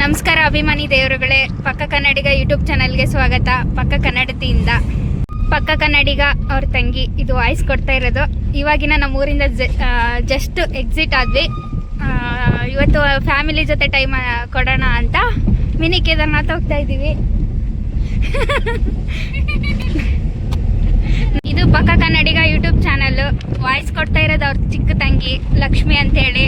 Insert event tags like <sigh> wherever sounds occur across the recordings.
ನಮಸ್ಕಾರ ಅಭಿಮಾನಿ ದೇವರುಗಳೇ, ಪಕ್ಕ ಕನ್ನಡಿಗ ಯೂಟ್ಯೂಬ್ ಚಾನಲ್ಗೆ ಸ್ವಾಗತ. ಪಕ್ಕ ಕನ್ನಡತಿಯಿಂದ. ಪಕ್ಕ ಕನ್ನಡಿಗ ಅವ್ರ ತಂಗಿ ಇದು ವಾಯ್ಸ್ ಕೊಡ್ತಾ ಇರೋದು. ಇವಾಗಿನ ನಮ್ಮ ಊರಿಂದ ಜಸ್ಟ್ ಎಕ್ಸಿಟ್ ಆದ್ವಿ. ಇವತ್ತು ಫ್ಯಾಮಿಲಿ ಜೊತೆ ಟೈಮ್ ಕೊಡೋಣ ಅಂತ. ಮಿನಿ ಕೇದಾರ್ನಾಥ್ ಹೋಗ್ತಾ ಇದ್ದೀವಿ. <laughs> ಇದು ಪಕ್ಕ ಕನ್ನಡಿಗ ಯೂಟ್ಯೂಬ್ ಚಾನಲ್. ವಾಯ್ಸ್ ಕೊಡ್ತಾ ಇರೋದು ಅವ್ರ ಚಿಕ್ಕ ತಂಗಿ ಲಕ್ಷ್ಮಿ ಅಂತೇಳಿ.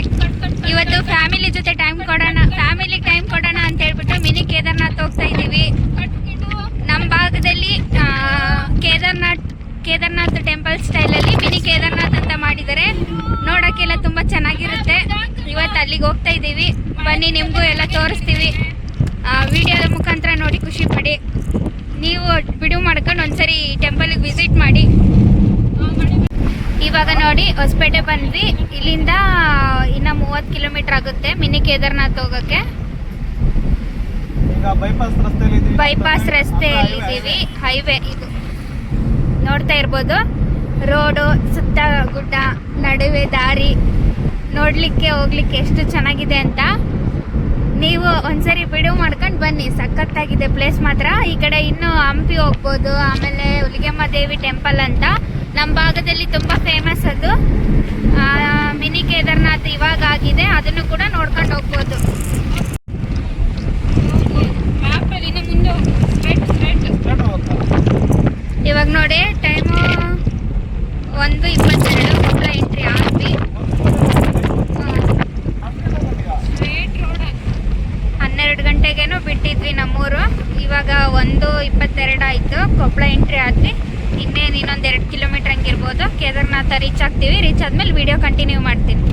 ಇವತ್ತು ಫ್ಯಾಮಿಲಿ ಜೊತೆ ಟೈಮ್ ಕೊಡೋಣ ಫ್ಯಾಮಿಲಿ ಟೈಮ್ ಕೊಡೋಣ ಅಂತ ಹೇಳ್ಬಿಟ್ಟು ಮಿನಿ ಕೇದಾರ್ನಾಥ್ ಹೋಗ್ತಾ ಇದ್ದೀವಿ. ನಮ್ಮ ಭಾಗದಲ್ಲಿ ಕೇದಾರ್ನಾಥ್ ಕೇದಾರ್ನಾಥ್ ಟೆಂಪಲ್ ಸ್ಟೈಲಲ್ಲಿ ಮಿನಿ ಕೇದಾರ್ನಾಥ್ ಅಂತ ಮಾಡಿದ್ದಾರೆ. ನೋಡೋಕ್ಕೆಲ್ಲ ತುಂಬ ಚೆನ್ನಾಗಿರುತ್ತೆ. ಇವತ್ತು ಅಲ್ಲಿಗೆ ಹೋಗ್ತಾ ಇದ್ದೀವಿ. ಬನ್ನಿ, ನಿಮಗೂ ಎಲ್ಲ ತೋರಿಸ್ತೀವಿ. ವಿಡಿಯೋದ ಮುಖಾಂತರ ನೋಡಿ ಖುಷಿ ಪಡಿ. ನೀವು ಬಿಡು ಮಾಡ್ಕೊಂಡು ಒಂದ್ಸರಿ ಟೆಂಪಲ್ಗೆ ವಿಸಿಟ್ ಮಾಡಿ. ಇವಾಗ ನೋಡಿ ಹೊಸಪೇಟೆ ಬಂದ್ವಿ. ಇಲ್ಲಿಂದ ಇನ್ನ ಮೂವತ್ತು ಕಿಲೋಮೀಟರ್ ಆಗುತ್ತೆ ಮಿನಿ ಕೇದಾರ್ನಾಥ್ ಹೋಗೋಕ್ಕೆ. ಈಗ ಬೈಪಾಸ್ ರಸ್ತೆಯಲ್ಲಿ ಇದೀವಿ. ಬೈಪಾಸ್ ರಸ್ತೆಯಲ್ಲಿ ಇದ್ದೀವಿ ಹೈವೇ ಇದು. ನೋಡ್ತಾ ಇರ್ಬೋದು. ರೋಡು ಸುತ್ತ ಗುಡ್ಡ ನಡುವೆ ದಾರಿ. ನೋಡ್ಲಿಕ್ಕೆ ಹೋಗ್ಲಿಕ್ಕೆ ಎಷ್ಟು ಚೆನ್ನಾಗಿದೆ ಅಂತ. ನೀವು ಒಂದ್ಸರಿ ಬಿಡುವು ಮಾಡ್ಕೊಂಡು ಬನ್ನಿ. ಸಖತ್ತಾಗಿದೆ ಪ್ಲೇಸ್ ಮಾತ್ರ. ಈ ಕಡೆ ಇನ್ನು ಹಂಪಿ ಹೋಗ್ಬೋದು. ಆಮೇಲೆ ಹುಲಿಗೆಮ್ಮ ದೇವಿ ಟೆಂಪಲ್ ಅಂತ. ನಮ್ಮ ಭಾಗದಲ್ಲಿ ತುಂಬ ಫೇಮಸ್ ಅದು ಆ, ಮಿನಿ ಕೇದಾರ್ನಾಥ್ ಇವಾಗ ಆಗಿದೆ ಅದನ್ನು ಕೂಡ ನೋಡ್ಕೊಂಡು ಹೋಗ್ಬೋದು ಸ್ಟ್ರೇಟ್ ಹೋಗ್ತಾ. ಇವಾಗ ನೋಡಿ ಟೈಮು ಒಂದು ಇಪ್ಪತ್ತೆರಡು ಕೊಪ್ಪಳ ಎಂಟ್ರಿ ಆದ್ವಿ ಹನ್ನೆರಡು ಗಂಟೆಗೇನೋ ಬಿಟ್ಟಿದ್ವಿ ನಮ್ಮೂರು ಇವಾಗ ಒಂದು ಇಪ್ಪತ್ತೆರಡು ಆಯಿತು ಕೊಪ್ಪಳ ಎಂಟ್ರಿ ಆದ್ವಿ ಇನ್ನೇನು ಇನ್ನೊಂದು ಎರಡು ಕಿಲೋಮೀಟ್ರ್ ಹಂಗಿರ್ಬೋದು ಕೇದಾರ್ನಾಥ ರೀಚ್ ಆಗ್ತೀವಿ. ರೀಚ್ ಆದ್ಮೇಲೆ ವಿಡಿಯೋ ಕಂಟಿನ್ಯೂ ಮಾಡ್ತೀನಿ.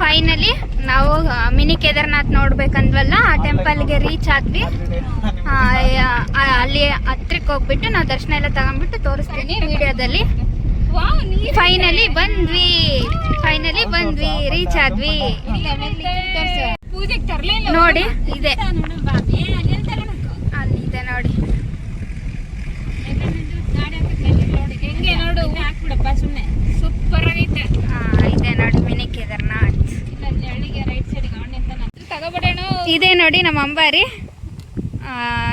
ಫೈನಲಿ ನಾವು ಮಿನಿ ಕೇದಾರ್ನಾಥ್ ನೋಡ್ಬೇಕಂದ್ವಲ್ಲ ಆ ಟೆಂಪಲ್ಗೆ ರೀಚ್ ಆದ್ವಿ. ಅಲ್ಲಿ ಹತ್ರಕ್ಕೆ ಹೋಗ್ಬಿಟ್ಟು ನಾವು ದರ್ಶನ ಎಲ್ಲ ತಗೊಂಡ್ಬಿಟ್ಟು ತೋರಿಸ್ತೀನಿ ವಿಡಿಯೋದಲ್ಲಿ. ಫೈನಲಿ ಬಂದ್ವಿ. ಫೈನಲಿ ಬಂದ್ವಿ. ರೀಚ್ ಆದ್ವಿ. ನೋಡಿ ಇದೆ. ಅಲ್ಲಿದೆ ನೋಡಿ. ಸುಮ್ಮನೆ ಇದೆ ನೋಡಿ ಮಿನಿ ಕೇದಾರ್ನಾಥ್ ಇದೆ ನೋಡಿ ನಮ್ಮ ಅಂಬಾರಿ.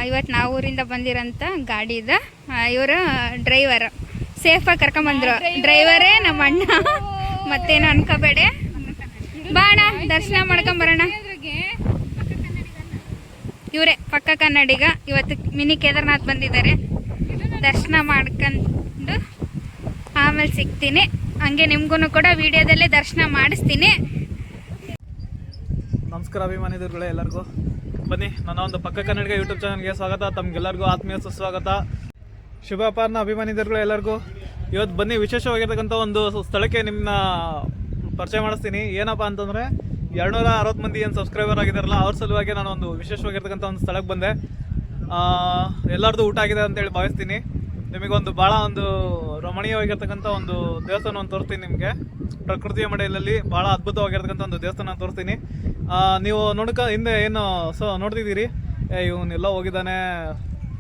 ಇವತ್ತು ನಾವು ಊರಿಂದ ಬಂದಿರೋಂಥ ಗಾಡಿ ಇದೆ. ಇವರು ಡ್ರೈವರ್ ಸೇಫಾಗಿ ಕರ್ಕೊಂಬಂದ್ರು ಡ್ರೈವರೇ ನಮ್ಮ ಅಣ್ಣ. ಮತ್ತೇನು ಅನ್ಕೋಬೇಡಿ. ಬಾಣ ದರ್ಶನ ಮಾಡ್ಕೊಂಬರೋಣ ಇವರೇ ಪಕ್ಕ ಕನ್ನಡಿಗ. ಇವತ್ತು ಮಿನಿ ಕೇದಾರ್ನಾಥ್ ಬಂದಿದ್ದಾರೆ. ದರ್ಶನ ಮಾಡ್ಕೊಂಡು ಆಮೇಲೆ ಸಿಗ್ತೀನಿ. ಹಂಗೆ ನಿಮ್ಗೂ ಕೂಡ ವಿಡಿಯೋದಲ್ಲೇ ದರ್ಶನ ಮಾಡಿಸ್ತೀನಿ. ನಮಸ್ಕಾರ ಅಭಿಮಾನಿದರುಗಳೇ ಎಲ್ಲರಿಗೂ. ಬನ್ನಿ ನನ್ನ ಒಂದು ಪಕ್ಕ ಕನ್ನಡಿಗ ಯೂಟ್ಯೂಬ್ ಚಾನಲ್ಗೆ ಸ್ವಾಗತ. ತಮ್ಗೆಲ್ಲರಿಗೂ ಆತ್ಮೀಯ ಸುಸ್ವಾಗತ. ಶುಭ ಅಪಾರ್ನ ಅಭಿಮಾನಿದರುಗಳು ಎಲ್ಲರಿಗೂ. ಇವತ್ತು ಬನ್ನಿ ವಿಶೇಷವಾಗಿರ್ತಕ್ಕಂಥ ಒಂದು ಸ್ಥಳಕ್ಕೆ ನಿಮ್ಮನ್ನ ಪರಿಚಯ ಮಾಡಿಸ್ತೀನಿ. ಏನಪ್ಪ ಅಂತಂದರೆ ಎರಡುನೂರ ಅರವತ್ತು ಮಂದಿ ಏನು ಸಬ್ಸ್ಕ್ರೈಬರ್ ಆಗಿದ್ದಾರಲ್ಲ ಅವ್ರ ಸಲುವಾಗಿ ನಾನು ಒಂದು ವಿಶೇಷವಾಗಿರ್ತಕ್ಕಂಥ ಒಂದು ಸ್ಥಳಕ್ಕೆ ಬಂದೆ. ಆ, ಎಲ್ಲರದ್ದು ಊಟ ಆಗಿದೆ ಅಂತೇಳಿ ಭಾವಿಸ್ತೀನಿ. ನಿಮಗೊಂದು ಭಾಳ ಒಂದು ರಮಣೀಯವಾಗಿರ್ತಕ್ಕಂಥ ಒಂದು ದೇವಸ್ಥಾನವನ್ನು ತೋರಿಸ್ತೀನಿ ನಿಮಗೆ. ಪ್ರಕೃತಿಯ ಮಡೆಯಲ್ಲಿ ಭಾಳ ಅದ್ಭುತವಾಗಿರ್ತಕ್ಕಂಥ ಒಂದು ದೇವಸ್ಥಾನ ತೋರಿಸ್ತೀನಿ. ನೀವು ನೋಡ್ಕ ಹಿಂದೆ ಏನು, ಸೊ, ನೋಡ್ತಿದ್ದೀರಿ? ಇವನ್ನೆಲ್ಲ ಹೋಗಿದ್ದಾನೆ.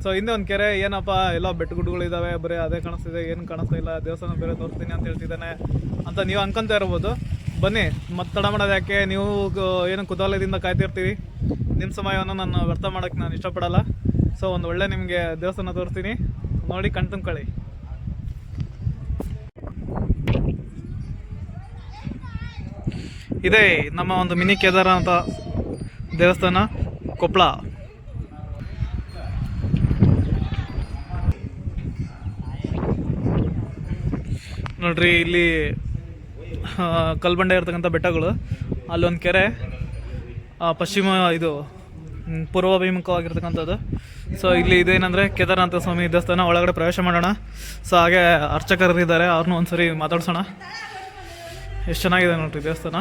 ಸೊ, ಹಿಂದೆ ಒಂದು ಕೆರೆ, ಏನಪ್ಪ, ಎಲ್ಲ ಬೆಟ್ಟಗುಡ್ಡುಗಳಿದ್ದಾವೆ ಬರೀ ಅದೇ ಕಾಣಿಸ್ತಿದೆ, ಏನು ಕಾಣಿಸ್ತಾ ಇಲ್ಲ, ದೇವಸ್ಥಾನ ಬೇರೆ ತೋರಿಸ್ತೀನಿ ಅಂತ ಹೇಳ್ತಿದ್ದಾನೆ ಅಂತ ನೀವು ಅನ್ಕೊಂತ ಇರ್ಬೋದು. ಬನ್ನಿ, ಮತ್ತೆ ತಡ ಮಾಡೋದು ಯಾಕೆ? ನೀವು ಏನು ಕುತೂಹಲದಿಂದ ಕಾಯ್ತಿರ್ತೀವಿ ನಿಮ್ಮ ಸಮಯವನ್ನು ನಾನು ವ್ಯರ್ಥ ಮಾಡೋಕ್ಕೆ ನಾನು ಇಷ್ಟಪಡಲ್ಲ. ಸೊ, ಒಂದು ಒಳ್ಳೆ ನಿಮಗೆ ದೇವಸ್ಥಾನ ತೋರಿಸ್ತೀನಿ. ನೋಡಿ ಕಣ್ ತುಂಬ್ಕೊಳ್ಳಿ. ಇದೇ ನಮ್ಮ ಒಂದು ಮಿನಿ ಕೇದಾರ ಅಂತ ದೇವಸ್ಥಾನ ಕೊಪ್ಪಳ ನೋಡ್ರಿ, ಇಲ್ಲಿ ಕಲ್ಬಂಡೆ ಇರ್ತಕ್ಕಂಥ ಬೆಟ್ಟಗಳು, ಅಲ್ಲೊಂದು ಕೆರೆ ಪಶ್ಚಿಮ ಇದು ಪೂರ್ವಾಭಿಮುಖವಾಗಿರ್ತಕ್ಕಂಥದ್ದು. ಸೊ ಇಲ್ಲಿ ಇದೇನಂದರೆ ಕೇದಾರನಾಥ ಸ್ವಾಮಿ ದೇವಸ್ಥಾನ ಒಳಗಡೆ ಪ್ರವೇಶ ಮಾಡೋಣ. ಸೊ ಹಾಗೆ ಅರ್ಚಕರು ಇದ್ದಾರೆ ಅವ್ರನ್ನೂ ಒಂದ್ಸರಿ ಮಾತಾಡ್ಸೋಣ. ಎಷ್ಟು ಚೆನ್ನಾಗಿದೆ ನೋಡ್ರಿ ದೇವಸ್ಥಾನ.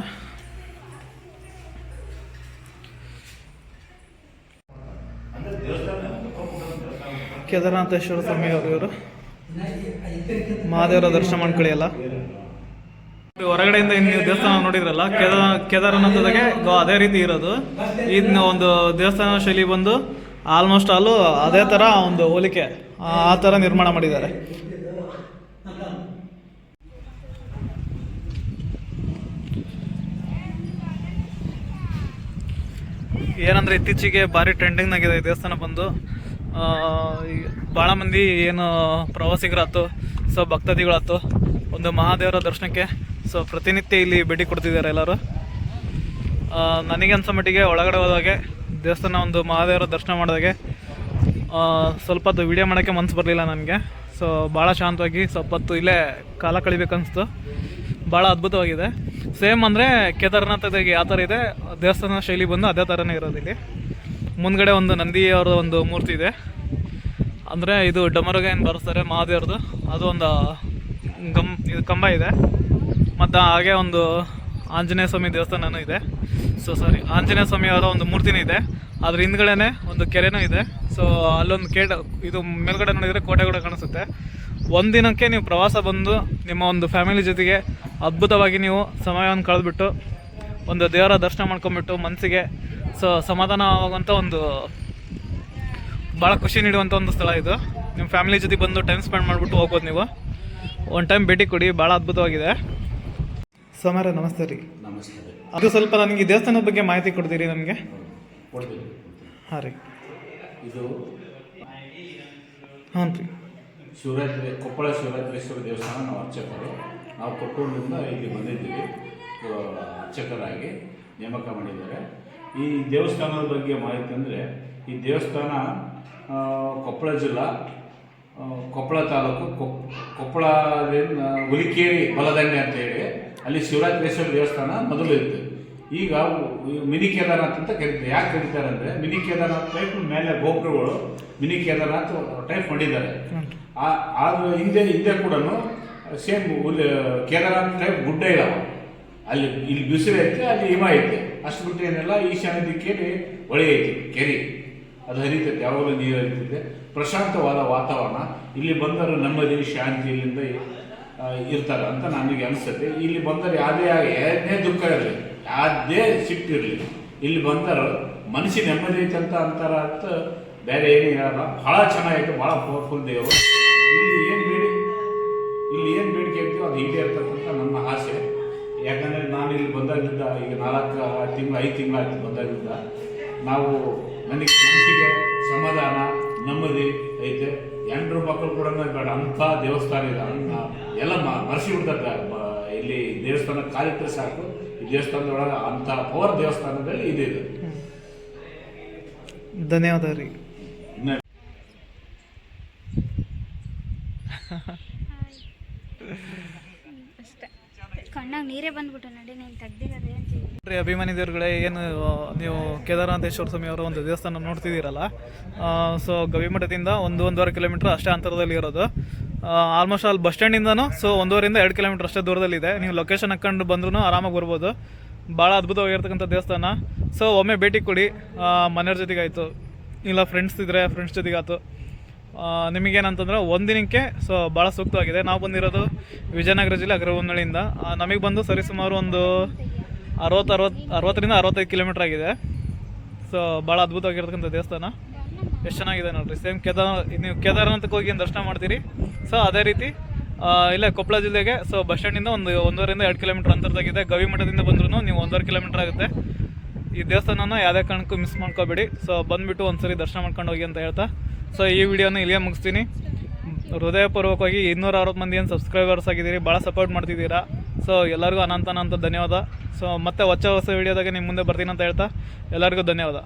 ಕೇದಾರನಾಥೇಶ್ವರ ಸ್ವಾಮಿ ಅವರು ಇವರು ಮಹಾದೇವರ ದರ್ಶನ ಮಾಡ್ಕೊಳ್ಳಿ ಹೊರಗಡೆಯಿಂದ ನೀವು ದೇವಸ್ಥಾನ ನೋಡಿದ್ರಲ್ಲ, ಕೇದಾರ ಕೇದಾರನಾಥದಾಗೆ ಅದೇ ರೀತಿ ಇರೋದು. ಇದನ್ನ ಒಂದು ದೇವಸ್ಥಾನ ಶೈಲಿ ಬಂದು ಆಲ್ಮೋಸ್ಟ್ ಆಲು ಅದೇ ಥರ ಒಂದು ಹೋಲಿಕೆ, ಆ ಥರ ನಿರ್ಮಾಣ ಮಾಡಿದ್ದಾರೆ. ಏನಂದ್ರೆ ಇತ್ತೀಚೆಗೆ ಭಾರಿ ಟ್ರೆಂಡಿಂಗ್ನಾಗಿದೆ ಈ ದೇವಸ್ಥಾನ ಬಂದು. ಭಾಳ ಮಂದಿ ಏನು ಪ್ರವಾಸಿಗರಾಯ್ತು ಸೊ ಭಕ್ತಾದಿಗಳಾಯ್ತು ಒಂದು ಮಹಾದೇವರ ದರ್ಶನಕ್ಕೆ, ಸೊ ಪ್ರತಿನಿತ್ಯ ಇಲ್ಲಿ ಭೇಟಿ ಕೊಡ್ತಿದ್ದಾರೆ ಎಲ್ಲರೂ. ನನಗೆ ಅನ್ಸೋ ಮಟ್ಟಿಗೆ ಒಳಗಡೆ ಹೋದಾಗೆ ದೇವಸ್ಥಾನ ಒಂದು ಮಹಾದೇವರ ದರ್ಶನ ಮಾಡಿದಾಗೆ ಸ್ವಲ್ಪ ಹೊತ್ತು ವಿಡಿಯೋ ಮಾಡೋಕ್ಕೆ ಮನಸ್ಸು ಬರಲಿಲ್ಲ ನನಗೆ. ಸೊ ಭಾಳ ಶಾಂತವಾಗಿ ಸ್ವಲ್ಪ ಹೊತ್ತು ಇಲ್ಲೇ ಕಾಲ ಕಳಿಬೇಕನ್ನಿಸ್ತು ಭಾಳ ಅದ್ಭುತವಾಗಿದೆ. ಸೇಮ್ ಅಂದರೆ ಕೇದಾರನಾಥದಾಗೆ ಯಾವ ಥರ ಇದೆ, ದೇವಸ್ಥಾನ ಶೈಲಿ ಬಂದು ಅದೇ ಥರನೇ ಇರೋದು ಇಲ್ಲಿ. ಮುಂದ್ಗಡೆ ಒಂದು ನಂದಿಯವರ ಒಂದು ಮೂರ್ತಿ ಇದೆ. ಅಂದರೆ ಇದು ಡಮರುಗ ಏನು ಬರೆಸ್ತಾರೆ, ಮಹಾದೇವ್ರದ್ದು. ಅದು ಒಂದು ಗಮ್, ಇದು ಕಂಬ ಇದೆ. ಮತ್ತು ಹಾಗೆ ಒಂದು ಆಂಜನೇಯ ಸ್ವಾಮಿ ದೇವಸ್ಥಾನನೂ ಇದೆ. ಸೊ ಸಾರಿ ಆಂಜನೇಯ ಸ್ವಾಮಿ ಅವರ ಒಂದು ಮೂರ್ತಿನೂ ಇದೆ. ಅದ್ರ ಹಿಂದ್ಗಡೆನೆ ಒಂದು ಕೆರೆನೂ ಇದೆ. ಸೊ ಅಲ್ಲೊಂದು ಕೇಟ, ಇದು ಮೇಲ್ಗಡೆ ನೋಡಿದರೆ ಕೋಟೆ ಕೂಡ ಕಾಣಿಸುತ್ತೆ. ಒಂದಿನಕ್ಕೆ ನೀವು ಪ್ರವಾಸ ಬಂದು ನಿಮ್ಮ ಒಂದು ಫ್ಯಾಮಿಲಿ ಜೊತೆಗೆ ಅದ್ಭುತವಾಗಿ ನೀವು ಸಮಯವನ್ನು ಕಳೆದ್ಬಿಟ್ಟು ಒಂದು ದೇವರ ದರ್ಶನ ಮಾಡ್ಕೊಂಬಿಟ್ಟು ಮನಸ್ಸಿಗೆ ಸೊ ಸಮಾಧಾನ ಆಗುವಂಥ ಒಂದು ಭಾಳ ಖುಷಿ ನೀಡುವಂಥ ಒಂದು ಸ್ಥಳ ಇದು. ನಿಮ್ಮ ಫ್ಯಾಮಿಲಿ ಜೊತೆ ಬಂದು ಟೈಮ್ ಸ್ಪೆಂಡ್ ಮಾಡಿಬಿಟ್ಟು ಹೋಗ್ಬೋದು ನೀವು. ಒನ್ ಟೈಮ್ ಭೇಟಿ ಕೊಡಿ. ಭಾಳ ಅದ್ಭುತವಾಗಿದೆ. ಸೋಮಾರ ನಮಸ್ತೆ ರೀ. ನಮಸ್ತೆ ಅದು ಸ್ವಲ್ಪ ನನಗೆ ದೇವಸ್ಥಾನದ ಬಗ್ಗೆ ಮಾಹಿತಿ ಕೊಡ್ತೀರಿ ನನಗೆ ಕೊಡ್ತೀನಿ ಹಾಂ ರೀ. ಇದು ಹಾಂ ರೀ. ಶಿವರಾತ್ರಿ ಕೊಪ್ಪಳ ಶಿವರಾತ್ರೇಶ್ವರ ದೇವಸ್ಥಾನ ನಾವು ಅರ್ಚಕರು. ನಾವು ಕೊಪ್ಪಳದಿಂದ ಇಲ್ಲಿ ಬಂದಿದ್ದೀವಿ. ಅರ್ಚಕರಾಗಿ ನೇಮಕ ಮಾಡಿದ್ದಾರೆ. ಈ ದೇವಸ್ಥಾನದ ಬಗ್ಗೆ ಮಾಹಿತಿ ಅಂದರೆ ಈ ದೇವಸ್ಥಾನ ಕೊಪ್ಪಳ ಜಿಲ್ಲಾ ಕೊಪ್ಪಳ ತಾಲೂಕು ಕೊಪ್ ಕೊಪ್ಪಳದಿಂದ ಹುಲಿಕೇರಿ ಬಲದಂಡೆ ಅಂತ ಹೇಳಿ ಅಲ್ಲಿ ಶಿವರಾತ್ರೇಶ್ವರ ದೇವಸ್ಥಾನ ಮೊದಲು ಇತ್ತು. ಈಗ ಮಿನಿ ಕೇದಾರನಾಥ್ ಅಂತ ಕರೀತಾರೆ. ಯಾಕೆ ಕರೀತಾರೆ ಅಂದರೆ ಮಿನಿ ಕೇದಾರನಾಥ್ ಟೈಪ್ ಮೇಲೆ ಗೋಪುರಗಳು, ಮಿನಿ ಕೇದಾರನಾಥ್ ಟೈಪ್ ಮಾಡಿದ್ದಾರೆ. ಆದ್ರೆ ಹಿಂದೆ ಹಿಂದೆ ಕೂಡ ಸೇಮ್ ಕೇದಾರನಾಥ್ ಟೈಪ್ ಗುಡ್ಡ ಇದಾವ. ಅಲ್ಲಿ, ಇಲ್ಲಿ ಬಿಸಿಲು ಐತೆ, ಅಲ್ಲಿ ಹಿಮ ಐತೆ. ಅಷ್ಟು ಬಿಟ್ಟು ಏನೆಲ್ಲ, ಈಶಾನ್ಯ ದಿಕ್ಕೇಲಿ ಹೊಳೆ ಐತಿ, ಕೆರೆ. ಅದು ಹರಿತೈತೆ, ಯಾವಾಗಲೂ ನೀರು ಹರಿತೈತೆ. ಪ್ರಶಾಂತವಾದ ವಾತಾವರಣ. ಇಲ್ಲಿ ಬಂದರು ನೆಮ್ಮದಿ, ಶಾಂತಿ ಇಲ್ಲಿಂದ ಇರ್ತಾರೆ ಅಂತ ನನಗೆ ಅನಿಸುತ್ತೆ. ಇಲ್ಲಿ ಬಂದರೆ ಯಾವುದೇ ಏನೇ ದುಃಖ ಇರಲಿ, ಯಾವುದೇ ಸಿಟ್ಟಿರಲಿ ಇಲ್ಲಿ ಬಂದರು ಮನಸ್ಸಿ ನೆಮ್ಮದಿ ಐತೆ ಅಂತ ಅಂತಾರ ಅಂತ ಬೇರೆ ಏನು ಹೇಳಲ್ಲ. ಭಾಳ ಚೆನ್ನಾಗೈತೆ ಭಾಳ ಪವರ್ಫುಲ್ ದೇವರು. ಇಲ್ಲಿ ಏನು ಬೇಡಿ, ಇಲ್ಲಿ ಏನು ಬೇಡಿಕೆ ಐತೆಯೋ ಅದು ಈಡೇರ್ತಕ್ಕಂಥ ನನ್ನ ಆಸೆ. ಯಾಕಂದರೆ ನಾನು ಇಲ್ಲಿ ಬಂದಾಗಿದ್ದ ಈಗ ನಾಲ್ಕು ತಿಂಗಳು, ಐದು ತಿಂಗಳಾಯ್ತು ಬಂದಾಗಿದ್ದ ನಾವು ನನಗೆ ಮನಸ್ಸಿಗೆ ಸಮಾಧಾನ ನೆಮ್ಮದಿ ಐತೆ. ಎಂಟ್ರು ಮಕ್ಕಳು ಕೂಡ ಬೇಡ ಅಂಥ ದೇವಸ್ಥಾನ ಇದೆ. ಅನ್ನ ಎಲ್ಲ ಮರ್ಸಿ ಮರೆಸಿ ಬಿಡ್ತಾರೆ. ಇಲ್ಲಿ ದೇವಸ್ಥಾನ ಕಾಲಿಟ್ಟರೆ ಸಾಕು. ಈ ದೇವಸ್ಥಾನದೊಳಗೆ ಅಂಥ ಪವರ್ ದೇವಸ್ಥಾನದಲ್ಲಿ ಇದೆ ಇದು. ಧನ್ಯವಾದ ರೀ ಅಷ್ಟೇ. ಕಣ್ಣಾಗ ನೀರೇ ಬಂದ್ಬಿಟ್ಟು ನಡಿ, ನೀನು ಏನು ಅಭಿಮಾನಿ ದೇವ್ರುಗಳೇ ಏನು ನೀವು ಕೇದಾರನಾಥೇಶ್ವರ ಸ್ವಾಮಿ ಅವರ ಒಂದು ದೇವಸ್ಥಾನ ನೋಡ್ತಿದ್ದೀರಲ್ಲ ಸೊ ಗವಿಮಠದಿಂದ ಒಂದು ಒಂದೂವರೆ ಕಿಲೋಮೀಟರ್ ಅಷ್ಟೇ ಅಂತರದಲ್ಲಿ ಇರೋದು. ಆಲ್ಮೋಸ್ಟ್ ಅಲ್ಲಿ ಬಸ್ ಸ್ಟ್ಯಾಂಡಿಂದನೂ ಸೊ ಒಂದೂವರೆಯಿಂದ ಎರಡು ಕಿಲೋಮೀಟರ್ ಅಷ್ಟೇ ದೂರದಲ್ಲಿದೆ ನೀವು ಲೊಕೇಶನ್ ಹಾಕ್ಕೊಂಡು ಬಂದ್ರೂ ಆರಾಮಾಗಿ ಬರ್ಬೋದು. ಭಾಳ ಅದ್ಭುತವಾಗಿರ್ತಕ್ಕಂಥ ದೇವಸ್ಥಾನ. ಸೊ ಒಮ್ಮೆ ಭೇಟಿ ಕೊಡಿ ಮನೆಯವ್ರ ಜೊತೆಗಾಯಿತು, ಇಲ್ಲ ಫ್ರೆಂಡ್ಸ್ ಇದ್ದರೆ ಫ್ರೆಂಡ್ಸ್ ಜೊತೆಗಾಯ್ತು. ನಿಮಗೇನಂತಂದ್ರೆ ಒಂದಿನಕ್ಕೆ ಸೊ ಭಾಳ ಸೂಕ್ತವಾಗಿದೆ. ನಾವು ಬಂದಿರೋದು ವಿಜಯನಗರ ಜಿಲ್ಲೆ ಅಗ್ರಬೊಮ್ಮನಹಳ್ಳಿಯಿಂದ ನಮಗೆ ಬಂದು ಸರಿಸುಮಾರು ಒಂದು ಅರವತ್ತು ಅರವತ್ತು ಅರವತ್ತರಿಂದ ಅರವತ್ತೈದು ಕಿಲೋಮೀಟ್ರ್ ಆಗಿದೆ. ಸೊ ಭಾಳ ಅದ್ಭುತವಾಗಿರ್ತಕ್ಕಂಥ ದೇವಸ್ಥಾನ. ಎಷ್ಟು ಚೆನ್ನಾಗಿದೆ ನೋಡ್ರಿ. ಸೇಮ್ ಕೇದಾರ್, ನೀವು ಕೇದಾರನಾಥಕ್ಕೆ ಹೋಗಿ ದರ್ಶನ ಮಾಡ್ತೀರಿ. ಸೊ ಅದೇ ರೀತಿ ಇಲ್ಲೇ ಕೊಪ್ಪಳ ಜಿಲ್ಲೆಗೆ, ಸೊ ಬಸ್ ಸ್ಟ್ಯಾಂಡಿಂದ ಒಂದು ಒಂದೂವರೆಯಿಂದ ಎರಡು ಕಿಲೋಮೀಟರ್ ಅಂತರದಾಗಿದೆ. ಗವಿ ಮಠದಿಂದ ಬಂದ್ರೂ ನೀವು ಒಂದೂವರೆ ಕಿಲೋಮೀಟರ್ ಆಗುತ್ತೆ. ಈ ದೇವಸ್ಥಾನನ ಯಾವುದೇ ಕಾರಣಕ್ಕೂ ಮಿಸ್ ಮಾಡ್ಕೋಬೇಡಿ. ಸೊ ಬಂದುಬಿಟ್ಟು ಒಂದ್ಸರಿ ದರ್ಶನ ಮಾಡ್ಕೊಂಡು ಹೋಗಿ ಅಂತ ಹೇಳ್ತಾ. ಸೊ ಈ ವಿಡಿಯೋನ ಇಲ್ಲಿಗೆ ಮುಗಿಸ್ತೀನಿ. ಹೃದಯಪೂರ್ವಕವಾಗಿ ಇನ್ನೂರ ಅರವತ್ತು ಮಂದಿ ಏನು ಸಬ್ಸ್ಕ್ರೈಬರ್ಸ್ ಆಗಿದ್ದೀರಿ, ಭಾಳ ಸಪೋರ್ಟ್ ಮಾಡ್ತಿದ್ದೀರಾ. ಸೊ ಎಲ್ಲರಿಗೂ ಅನಂತ ಅನಂತ ಧನ್ಯವಾದ. ಸೊ ಮತ್ತೆ ಹೊಚ್ಚ ಹೊಸ ವಿಡಿಯೋದಾಗ ನಿಮ್ಮ ಮುಂದೆ ಬರ್ತೀನಿ ಅಂತ ಹೇಳ್ತಾ, ಎಲ್ಲರಿಗೂ ಧನ್ಯವಾದ.